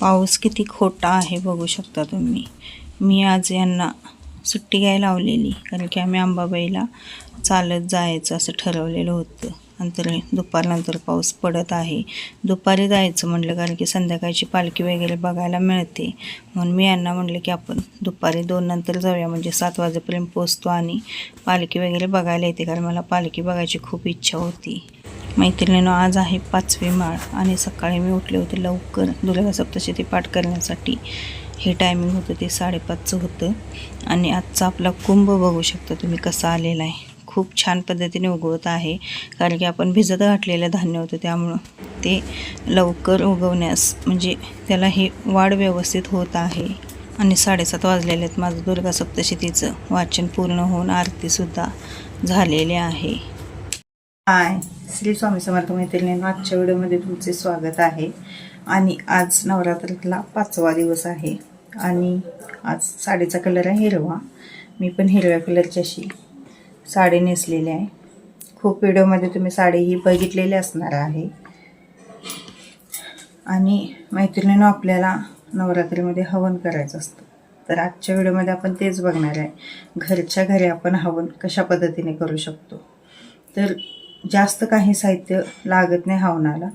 पाऊस किती खोटा आहे बघू शकता तुम्ही. मी आज यांना सुट्टी घ्यायला लावलेली कारण की आम्ही अंबाबाईला चालत जायचं असं ठरवलेलं होतं. नंतर दुपारनंतर पाऊस पडत आहे. दुपारी जायचं म्हटलं कारण की संध्याकाळची पालखी वगैरे बघायला मिळते. म्हणून मी यांना म्हटलं की आपण दुपारी दोन नंतर जाऊया म्हणजे सात वाजेपर्यंत पोचतो आणि पालखी वगैरे बघायला येते कारण मला पालखी बघायची खूप इच्छा होती. मैत्रिणीनं आज आहे पाचवी माळ आणि सकाळी मी उठले होते लवकर. दुर्गा सप्तशती पाठ करण्यासाठी. हे टायमिंग होतं ते साडेपाचचं होतं. आणि आजचा आपला कुंभ बघू शकता तुम्ही कसा आलेला आहे. खूप छान पद्धतीने उगवत आहे. कारण की आपण भिजत घातलेलं धान्य होतं त्यामुळं ते लवकर उगवण्यास म्हणजे त्याला हे वाढ व्यवस्थित होत आहे. आणि साडेसात वाजलेले आहेत. माझं दुर्गा सप्तशतीचं वाचन पूर्ण होऊन आरतीसुद्धा झालेली आहे. आय श्री स्वामी समर्थ मैत्रिणींना आजच्या व्हिडिओमध्ये तुमचे स्वागत आहे. आणि आज नवरात्रीतला पाचवा दिवस आहे. आणि आज साडीचा कलर आहे हिरवा. मी पण हिरव्या कलरची अशी साडी नेसलेली आहे. खूप व्हिडिओमध्ये तुम्ही साडी ही बघितलेली असणार आहे. आणि मैत्रिणीनं आपल्याला नवरात्रीमध्ये हवन करायचं असतं. तर आजच्या व्हिडिओमध्ये आपण तेच बघणार आहे. घरच्या घरी आपण हवन कशा पद्धतीने करू शकतो? तर जास्त काही साहित्य लागत नाही हवनाला.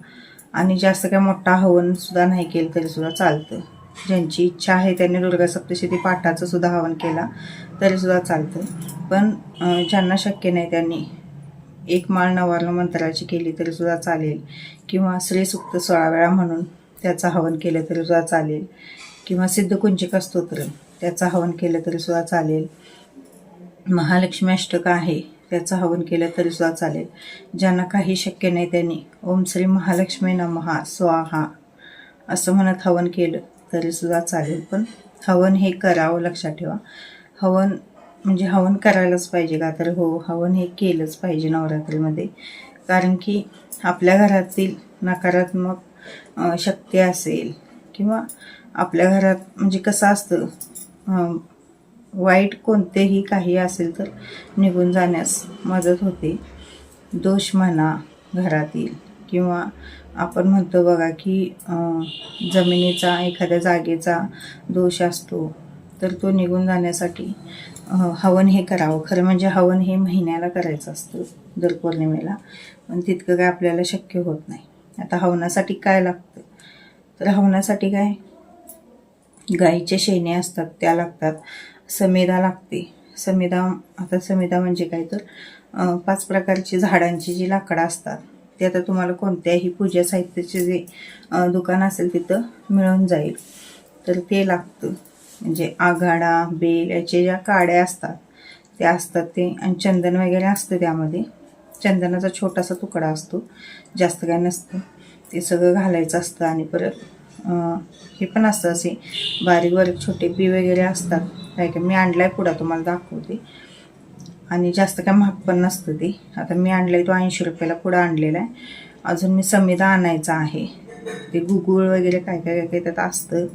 आणि जास्त काय मोठा हवनसुद्धा नाही केलं तरीसुद्धा चालतं. ज्यांची इच्छा आहे त्यांनी दुर्गा सप्तशती पाठाचं सुद्धा हवन केला तरीसुद्धा चालतं. पण ज्यांना शक्य नाही त्यांनी एक माळ नवार्ण मंत्राची केली तरीसुद्धा चालेल. किंवा श्रीसुक्त सोळा वेळा म्हणून त्याचं हवन केलं तरीसुद्धा चालेल. किंवा सिद्धकुंजिका स्तोत्र त्याचं हवन केलं तरीसुद्धा चालेल. महालक्ष्मी अष्टक आहे. त्याचं हवन केलं तरी सुद्धा चालेल. ज्यांना काही शक्य नाही त्यांनी ओम श्री महालक्ष्मी नमहा स्वाहा असं म्हणत हवन केलं तरी सुद्धा चालेल. पण हवन हे करावं लक्षात ठेवा. हवन म्हणजे हवन करायलाच पाहिजे का? तर हो हवन हे केलंच पाहिजे नवरात्रीमध्ये. कारण की आपल्या घरातील नकारात्मक शक्ती असेल किंवा आपल्या घरात म्हणजे कसं असतं वाईट कोणतेही काही असेल तर निघून जाण्यास मदत होते. दोष म्हणा घरातील किंवा आपण म्हणतो बघा की जमिनीचा एखाद्या जागेचा दोष असतो तर तो निघून जाण्यासाठी हवन हे करावं. खरं म्हणजे हवन हे महिन्याला करायचं असतं दर पौर्णिमेला. पण तितकं काय आपल्याला शक्य होत नाही. आता हवनासाठी काय लागतं? तर हवनासाठी काय? गाईचे शेणे असतात त्या लागतात. समेदा लागते. समेदा आता समेदा म्हणजे काय तर पाच प्रकारची झाडांची जी लाकडं असतात ते आता तुम्हाला कोणत्याही पूजा साहित्याचे जे दुकान असेल तिथं मिळून जाईल. तर ते लागतं. म्हणजे आघाडा बेल याचे ज्या काड्या असतात त्या असतात ते आणि चंदन वगैरे असतं त्यामध्ये. चंदनाचा छोटासा तुकडा असतो जास्त काय नसतं. ते सगळं घालायचं असतं आणि परत हे पण असतं असे बारीक बारीक छोटे बी वगैरे असतात. काय काय? मी आणलाय पुढा तुम्हाला दाखवते. आणि जास्त काय महाग पण नसतं ते. आता मी आणलंय तो ऐंशी रुपयाला पुढं आणलेला आहे. अजून मी समिदा आणायचा आहे. ते गुगुळ वगैरे काय काय काय काय त्यात असतं.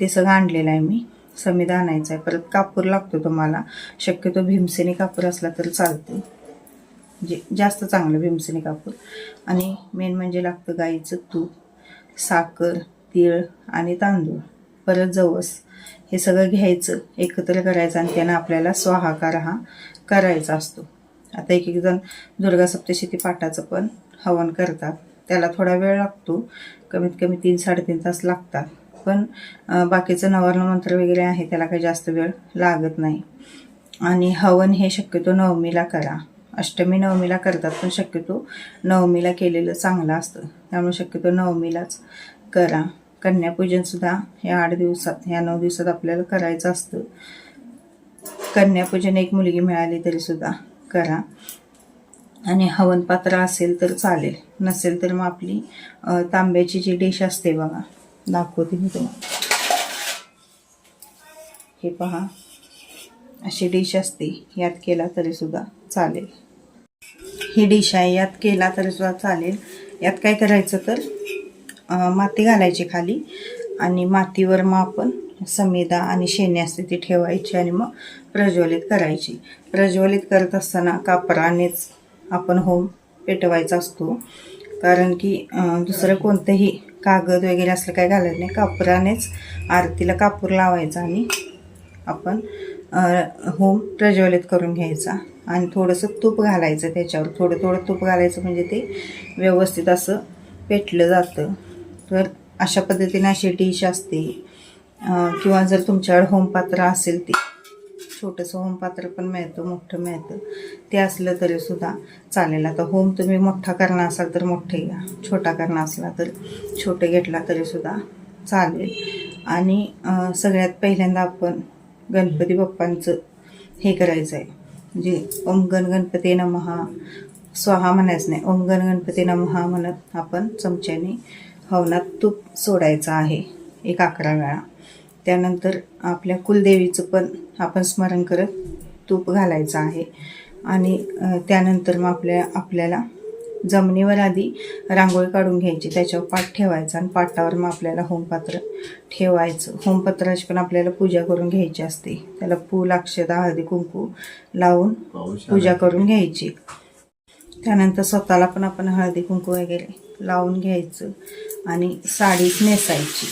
ते सगळं आणलेलं आहे मी. समिदा आणायचा आहे. परत कापूर लागतो तुम्हाला. शक्यतो भीमसेनी कापूर असला तर चालतं. जे जास्त चांगलं भीमसेनी कापूर. आणि मेन म्हणजे लागतं गाईचं तूप. साखर तीळ आणि तांदूळ. परत जवस. हे सगळं घ्यायचं एकत्र करायचं आणि त्यानं आपल्याला स्वाहाकार हा करायचा असतो. आता एक एक जण दुर्गा सप्तशती पाठाचं पण हवन करतात. त्याला थोडा वेळ लागतो. कमीत कमी तीन साडेतीन तास लागतात. पण बाकीचं नवर्ण मंत्र वगैरे आहे त्याला काही जास्त वेळ लागत नाही. आणि हवन हे शक्यतो नवमीला करा. अष्टमी नवमीला करतात पण शक्यतो नवमीला केलेलं चांगलं असतं. त्यामुळे शक्यतो नवमीलाच करा. कन्यापूजनसुद्धा ह्या आठ दिवसात ह्या नऊ दिवसात आपल्याला करायचं असतं. कन्यापूजन एक मुलगी मिळाली तरीसुद्धा करा. आणि हवन पात्र असेल तर चालेल. नसेल तर मग आपली तांब्याची जी डिश असते बघा दाखवते मी तुम्हाला. हे पहा. अशी डिश असते यात केला तरीसुद्धा चालेल. ही डिश आहे यात केला तरीसुद्धा चालेल. यात काय करायचं तर माती घालायची खाली आणि मातीवर मग आपण समेदा आणि शेणी असते ती ठेवायची आणि मग प्रज्वलित करायची. प्रज्वलित करत असताना कापरानेच आपण होम पेटवायचा असतो. कारण की दुसरं कोणतंही कागद वगैरे असलं काही घालत नाही. कापरानेच आरतीला कापूर लावायचा आणि आपण होम प्रज्वलित करून घ्यायचा. आणि थोडंसं तूप घालायचं त्याच्यावर. थोडं थोडं तूप घालायचं म्हणजे ते व्यवस्थित असं पेटलं जातं. तर अशा पद्धतीने अशी डिश असते. किंवा जर तुमच्याकडे होमपात्र असेल ते छोटंसं होमपात्र पण मिळतं मोठं मिळतं. ते असलं तरीसुद्धा चालेल. आता होम तुम्ही मोठा करणार असाल तर मोठे घ्या. छोटा करणार असला तर छोटे घेतला तरीसुद्धा चालेल. आणि सगळ्यात पहिल्यांदा आपण गणपती बाप्पांचं हे करायचं आहे म्हणजे ओम गण गणपती नमहा स्वाहा म्हणायचं नाही. ओम गण गणपती नमहा म्हणत आपण चमच्याने हवनात तूप सोडायचं आहे. एक अकरा वेळा. त्यानंतर आपल्या कुलदेवीचं पण आपण स्मरण करत तूप घालायचं आहे. आणि त्यानंतर मग आपल्या आपल्याला जमिनीवर आधी रांगोळी काढून घ्यायची त्याच्यावर पाट ठेवायचा आणि पाटावर मग आपल्याला होमपात्र ठेवायचं. होमपत्राची पण आपल्याला पूजा करून घ्यायची असते. त्याला फूल अक्षता हळदी कुंकू लावून पूजा करून घ्यायची. त्यानंतर स्वतःला पण आपण हळदी कुंकू वगैरे लावून घ्यायचं आणि साडीच नेसायची.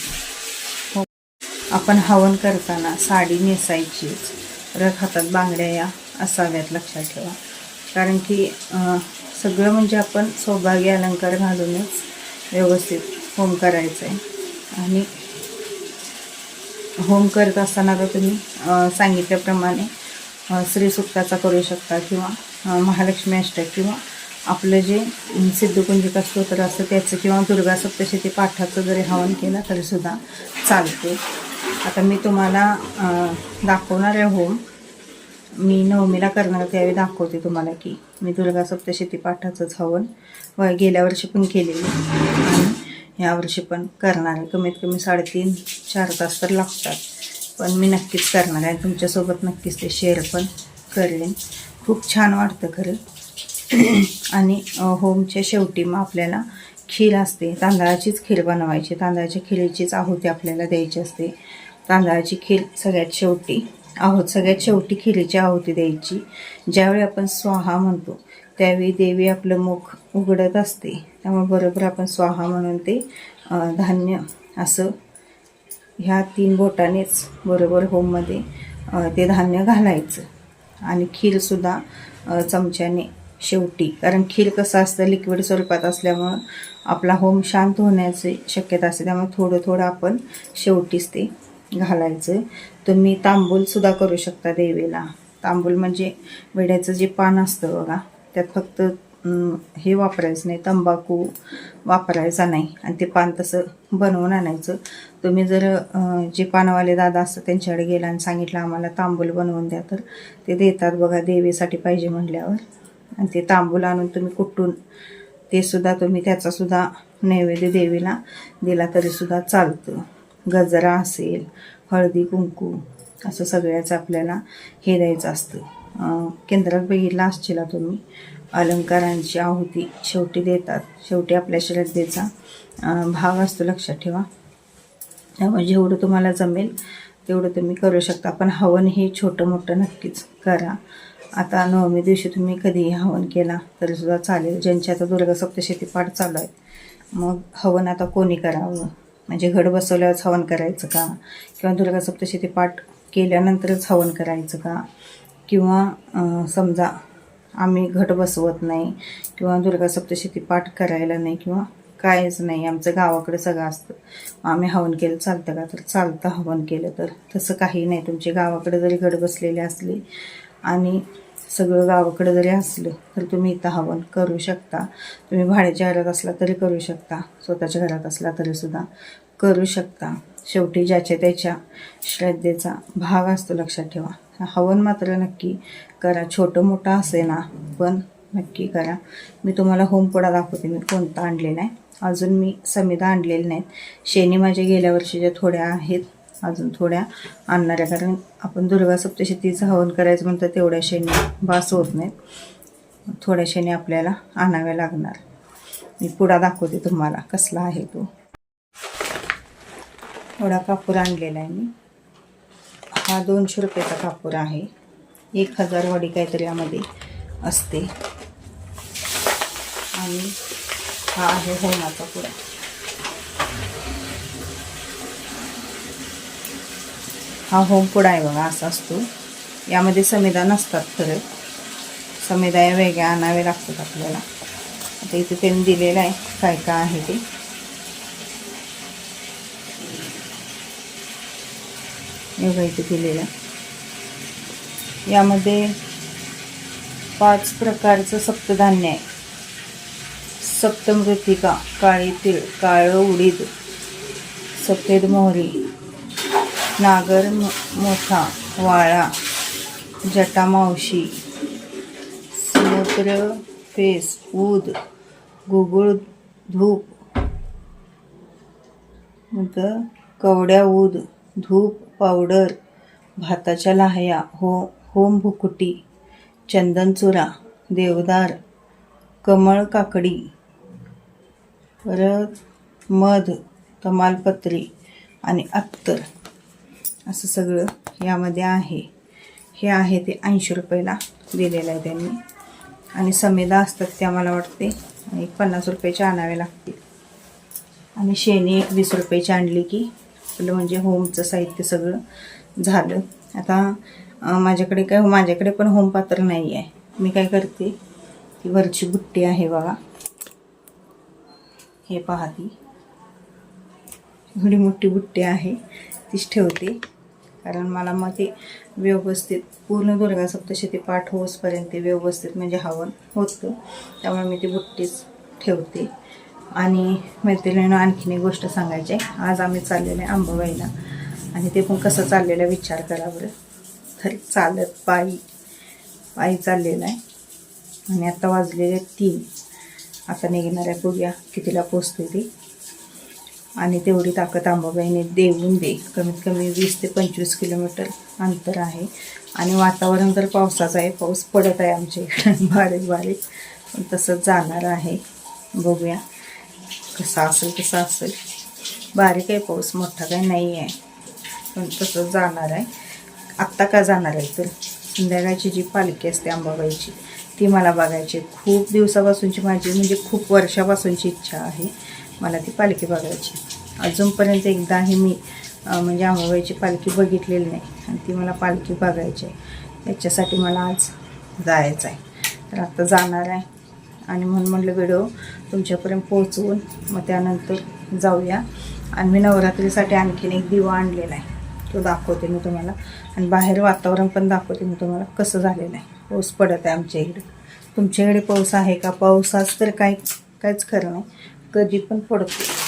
हो. आपण हवन करताना साडी नेसायचीच. रथ हातात बांगड्या या असाव्यात लक्षात ठेवा. कारण की सगळं म्हणजे आपण सौभाग्य अलंकार घालूनच व्यवस्थित होम करायचं आहे आणि होम करत असताना तर तुम्ही सांगितल्याप्रमाणे अ, श्रीसुक्ताचा करू शकता किंवा महालक्ष्मी अष्टक किंवा आपलं जे सिद्धकुंजिका स्तोत्र असतं त्याचं किंवा दुर्गा सप्तशती पाठाचं जरी हवन केलं तरीसुद्धा चालते. आता मी तुम्हाला दाखवणार आहे होम. मी नवमीला करणार त्यावेळी दाखवते तुम्हाला की मी दुर्गा सप्तशती पाठाचंच हवन व गेल्या वर्षी पण केलेली. आणि यावर्षी पण करणार आहे. कमीत कमी साडेतीन चार तास तर लागतात. पण मी नक्कीच करणार आहे. तुमच्यासोबत नक्कीच ते शेअर पण करेन. खूप छान वाटतं खरं. आणि होमच्या शेवटी मग आपल्याला खीर असते. तांदळाचीच खीर बनवायची. तांदळाच्या खिरीचीच आहुती आपल्याला द्यायची असते. तांदळाची खीर सगळ्यात शेवटी. आहोत. सगळ्यात शेवटी खिरीची आहुती द्यायची. ज्यावेळी आपण स्वाहा म्हणतो त्यावेळी देवी आपलं मुख उघडत असते. त्यामुळे बरोबर आपण स्वाहा म्हणून ते धान्य असं ह्या तीन बोटानेच बरोबर होममध्ये ते धान्य घालायचं. आणि खीरसुद्धा चमच्याने शेवटी. कारण खीर कसं असतं लिक्विड स्वरूपात असल्यामुळं आपला होम शांत होण्याची शक्यता असते. त्यामुळे थोडं थोडं आपण शेवटीच ते घालायचं. तुम्ही तांबूलसुद्धा करू शकता देवीला. तांबूल म्हणजे विड्याचं जे पान असतं बघा त्यात फक्त हे वापरायचं नाही तंबाखू वापरायचा नाही. आणि ते पान तसं बनवून आणायचं. तुम्ही जर जे पानवाले दादा असतात त्यांच्याकडे गेला आणि सांगितलं आम्हाला तांबूल बनवून द्या तर ते देतात बघा देवीसाठी पाहिजे म्हटल्यावर आणि ते तांबूल आणून तुम्ही कुठून ते सुद्धा तुम्ही त्याचासुद्धा नैवेद्य देवीला दिला तरीसुद्धा चालतं. गजरा असेल हळदी कुंकू असं सगळ्याचं आपल्याला हे द्यायचं असतं. केंद्रात बघितला असशीला तुम्ही. अलंकारांची आहुती शेवटी देतात. शेवटी आपल्या श्रद्धेचा भाग असतो लक्षात ठेवा. त्यामुळे जेवढं तुम्हाला जमेल तेवढं तुम्ही करू शकता. पण हवन हे छोटं मोठं नक्कीच करा. आता नवमी दिवशी तुम्ही कधीही हवन केला तरीसुद्धा चालेल. ज्यांची आता दुर्गा सप्तशती पाठ चालू आहे मग हवन आता कोणी करावं? म्हणजे घड बसवल्यावरच हवन करायचं का? किंवा दुर्गा सप्तशती पाठ केल्यानंतरच हवन करायचं का? किंवा समजा आम्ही घट बसवत नाही किंवा दुर्गा सप्तशती पाठ करायला नाही किंवा कायच नाही आमचं गावाकडे सगळं असतं. आम्ही हवन केलं चालतं का? तर चालतं हवन केलं तर. तसं काही नाही. तुमचे गावाकडे जरी घड बसलेले असले आणि सगळं गावाकडे जरी असलं तर तुम्ही इथं हवन करू शकता. तुम्ही भाड्याच्या घरात असला तरी करू शकता. स्वतःच्या घरात असला तरीसुद्धा करू शकता. शेवटी ज्याच्या त्याच्या श्रद्धेचा भाग असतो लक्षात ठेवा. हवन मात्र नक्की करा. छोटं मोठं असे ना पण नक्की करा. मी तुम्हाला होमपुडा दाखवते. मी कोणता आणलेला आहे. अजून मी समिधा आणलेली नाहीत. शेणी माझ्या गेल्या वर्षीच्या थोड्या आहेत. अजून थोड्या आणणाऱ्या. कारण आपण दुर्गा सप्तशतीचं हवन करायचं म्हणतं तेवढ्या शेणी बास होत नाहीत. थोड्या शेणी आपल्याला आणाव्या लागणार. मी पुडा दाखवते तुम्हाला कसला आहे तो. थोडा कापूर आणलेला आहे मी. हा दोनशे रुपयाचा कापूर आहे. एक हजार वाडी काहीतरी यामध्ये असते. आणि हा आहे होमाचा पुडा. हा होमपुडा आहे बघा असा असतो. यामध्ये समेदा नसतात खरं. समेदा या वेगळ्या आणावे लागतात आपल्याला. आता इथे त्यांनी दिलेलं आहे काय काय आहे ते. एवढं इथे दिलेलं आहे. यामध्ये पाच प्रकारचं सप्तधान्य आहे. सप्तमृतिका काळी तीळ काळं उडीद सफेद मोहरी नागर मोठा वाळा जटामावशी समुद्र फेस ऊद गुगुळ धूप कवड्या ऊद धूप पावडर भाताच्या लाह्या हो होम भुकुटी चंदनचुरा देवदार कमळ काकडी परत मध तमालपत्री आणि अत्तर. असं सगळं यामध्ये आहे. हे आहे ते ऐंशी रुपयाला दिलेलं आहे त्यांनी. आणि समेदा असतात त्या मला वाटते एक पन्नास रुपयाचे आणावे लागतील. आणि शेणी एक वीस रुपयाची आणली की आपलं म्हणजे होमचं साहित्य सगळं झालं. आता माझ्याकडे काय माझ्याकडे पण होम पात्र नाही आहे. मी काय करते ती वरची बुट्टी आहे बघा. हे पहा ती. एवढी मोठी बुट्टी आहे तीच ठेवते. कारण मला मग ते व्यवस्थित पूर्ण दुर्गा सप्तशती पाठ होसपर्यंत ते व्यवस्थित म्हणजे हवन होतं. त्यामुळे मी ती बुट्टीच ठेवते. आणि मैत्रिणीनं आणखीन एक गोष्ट सांगायची आहे. आज आम्ही चाललेलो आहे आंबाबाईला. आणि ते पण कसं चाललेलं आहे विचार करा बरं. तर चालत पायी पायी चाललेलं आहे. आणि आत्ता वाजलेले तीन. आता निघणार आहे बघूया कितीला पोचते ती? आणि तेवढी ताकद अंबाबाईने देऊन दे. कमीत कमी वीस ते पंचवीस किलोमीटर अंतर आहे. आणि वातावरण तर पावसाचं आहे. पाऊस पडत आहे आमच्या इकडे. बारीक बारीक. पण तसंच जाणार आहे. बघूया. कसा असेल कसा असेल. बारीक आहे पाऊस मोठा काही नाही आहे. पण तसंच जाणार आहे. आत्ता का जाणार आहे तर? संध्याकाळची जी पालखी असते अंबाबाईची ती मला बघायची आहे. खूप दिवसापासूनची माझी म्हणजे खूप वर्षापासूनची इच्छा आहे मला ती पालखी बघायची अजूनपर्यंत एकदाही मी म्हणजे अंबाबाईची पालखी बघितलेली नाही. आणि ती मला पालखी बघायची आहे. याच्यासाठी मला आज जायचं आहे. तर आता जाणार आहे. आणि म्हणून म्हटलं व्हिडिओ तुमच्यापर्यंत पोहोचवून मग त्यानंतर जाऊया. आणि मी नवरात्रीसाठी आणखीन एक दिवा आणलेला आहे. तो दाखवते मी तुम्हाला. आणि बाहेर वातावरण पण दाखवते मी तुम्हाला कसं झालेलं आहे. पाऊस पडत आहे आमच्या इकडे. तुमच्याकडे पाऊस आहे का? पावसाच तर काही काहीच खरं नाही. कधी पण पडतो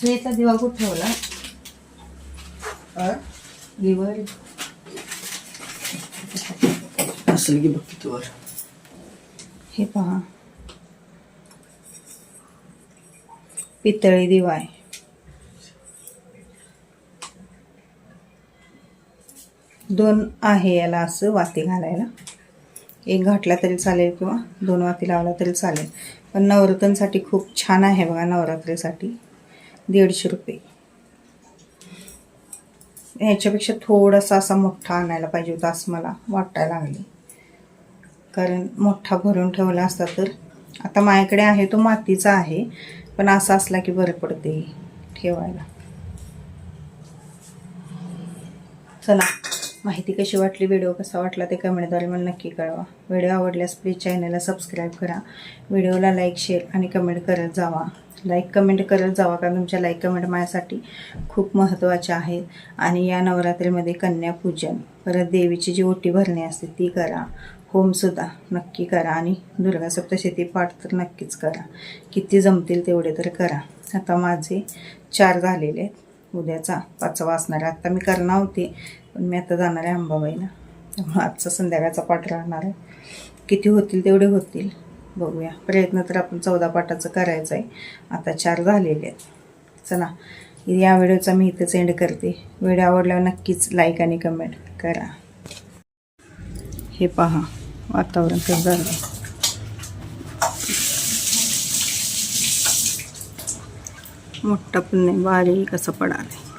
श्रेचा दिवा कुठे ठेवला? दिवा. असेल की बघ वर. हे पहा. पितळी दिवा आहे. दोन आहे याला असं वाती घालायला. एक घातला तरी चालेल किंवा दोन वाती लावला तरी चालेल. पण नवरात्रांसाठी खूप छान आहे बघा नवरात्रीसाठी. दीडशे रुपये. ह्याच्यापेक्षा थोडासा असा मोठा आणायला पाहिजे होता असं मला वाटायला लागले. कारण मोठा भरून ठेवला असता तर. आता माझ्याकडे आहे तो मातीचा आहे पण असा असला की बरं पडते ठेवायला. चला. माहिती कशी वाटली व्हिडिओ कसा वाटला ते कमेंटद्वारे मला नक्की कळवा. व्हिडिओ आवडल्यास प्लीज चॅनलला सबस्क्राईब करा. व्हिडिओला लाईक शेअर आणि कमेंट करत जावा. लाईक कमेंट करत जावा कारण तुमच्या लाईक कमेंट माझ्यासाठी खूप महत्त्वाच्या आहेत. आणि या नवरात्रीमध्ये कन्यापूजन परत देवीची जी ओटी भरणी असते ती करा. होमसुद्धा नक्की करा आणि दुर्गा सप्तशती पाठ तर नक्कीच करा. किती जमतील तेवढे तर करा. आता माझे चार झालेले आहेत. उद्याचा पाचवा असणार आत्ता मी करणार होते. पण मी आता जाणार आहे अंबाबाईला. त्यामुळे आजचा संध्याकाळचा पाठ राहणार आहे. किती होतील तेवढे होतील. बघूया. प्रयत्न तर आपण चौदा पाठाचं करायचं आहे. आता चार झालेले आहेत. चला या व्हिडिओचा मी इथेच एंड करते. व्हिडिओ आवडल्यावर नक्कीच लाईक आणि कमेंट करा. हे पहा वातावरण कसं झालं मोठा पण नाही बारीक असं पडाले